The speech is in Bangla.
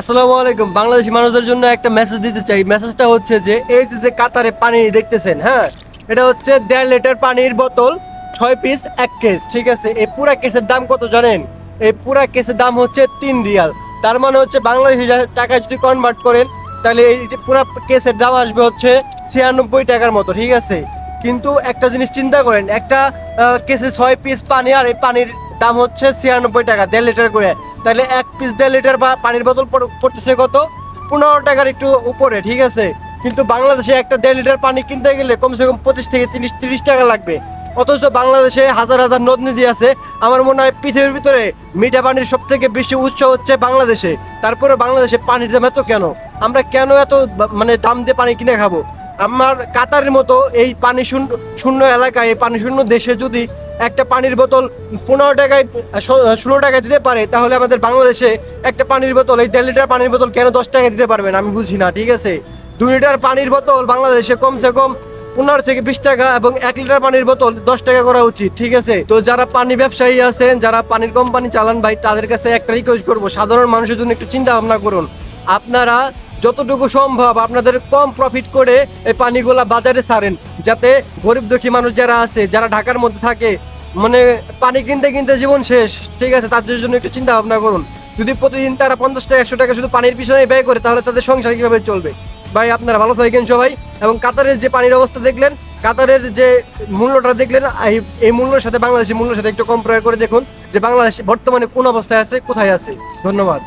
আসসালামু আলাইকুম। বাংলাদেশি মানুষদের জন্য একটা মেসেজ দিতে চাই। মেসেজটা হচ্ছে যে, এই যে কাতারে পানি দেখতেছেন হ্যাঁ? এটা হচ্ছে দেড় লিটার পানির বোতল, ছয় পিস এক কেস ঠিক আছে? এই পুরা কেসের দাম কত জানেন? এই পুরা কেসের দাম হচ্ছে তিন রিয়াল। তার মানে হচ্ছে বাংলাদেশি টাকা যদি কনভার্ট করেন, তাহলে এই পুরা কেসের দাম আসবে হচ্ছে ছিয়ানব্বই টাকার মতো, ঠিক আছে? কিন্তু একটা জিনিস চিন্তা করেন, একটা কেসে ছয় পিস পানি আর এই পানির দাম হচ্ছে ছিয়ানব্বই টাকা, দেড় লিটার করে। তাহলে এক পিস দেড় লিটার বা পানির বোতল পড়- পড়তেছে কত? পনেরো টাকার একটু উপরে, ঠিক আছে? কিন্তু বাংলাদেশে একটা দেড় লিটার পানি কিনতে গেলে কমসে কম পঁচিশ থেকে তিরিশ তিরিশ টাকা লাগবে। অথচ বাংলাদেশে হাজার হাজার নদ নদী আছে। আমার মনে হয় পৃথিবীর ভিতরে মিঠা পানির সব থেকে বেশি উৎস হচ্ছে বাংলাদেশে। তারপরে বাংলাদেশে পানির দাম এত কেন? আমরা কেন এত মানে দাম দিয়ে পানি কিনে খাব? আমার কাতারের মতো এই পানি শূন্য এলাকায়, এই পানি শূন্য দেশে যদি একটা পানির বোতল পনেরো টাকায়, ষোলো টাকায় দিতে পারে, তাহলে আমাদের বাংলাদেশে একটা পানির বোতল, এই দেড় লিটার পানির বোতল কেন দশ টাকায় দিতে পারবেন? আমি বুঝি না, ঠিক আছে? দু লিটার পানির বোতল বাংলাদেশে কমসে কম পনেরো থেকে বিশ টাকা এবং এক লিটার পানির বোতল দশ টাকা করা উচিত, ঠিক আছে? তো যারা পানি ব্যবসায়ী আছেন, যারা পানির কোম্পানি চালান, ভাই, তাদের কাছে একটা রিকোয়েস্ট করব, সাধারণ মানুষের জন্য একটু চিন্তা ভাবনা করুন। আপনারা যতটুকু সম্ভব আপনাদের কম প্রফিট করে এই পানিগুলা বাজারে ছাড়েন, যাতে গরিব দুঃখী মানুষ যারা আছে, যারা ঢাকার মধ্যে থাকে মানে পানি কিনতে কিনতে জীবন শেষ, ঠিক আছে, তাদের জন্য একটু চিন্তা ভাবনা করুন। যদি প্রতিদিন তারা পঞ্চাশ টাকা, একশো টাকা শুধু পানির পিছনে ব্যয় করে, তাহলে তাদের সংসার কীভাবে চলবে? ভাই, আপনারা ভালো থাকেন সবাই, এবং কাতারের যে পানির অবস্থা দেখলেন, কাতারের যে মূল্যটা দেখলেন এই- মূল্যের সাথে বাংলাদেশের মূল্যের সাথে একটু কম্পেয়ার করে দেখুন যে বাংলাদেশ বর্তমানে কোন অবস্থায় আছে, কোথায় আছে। ধন্যবাদ।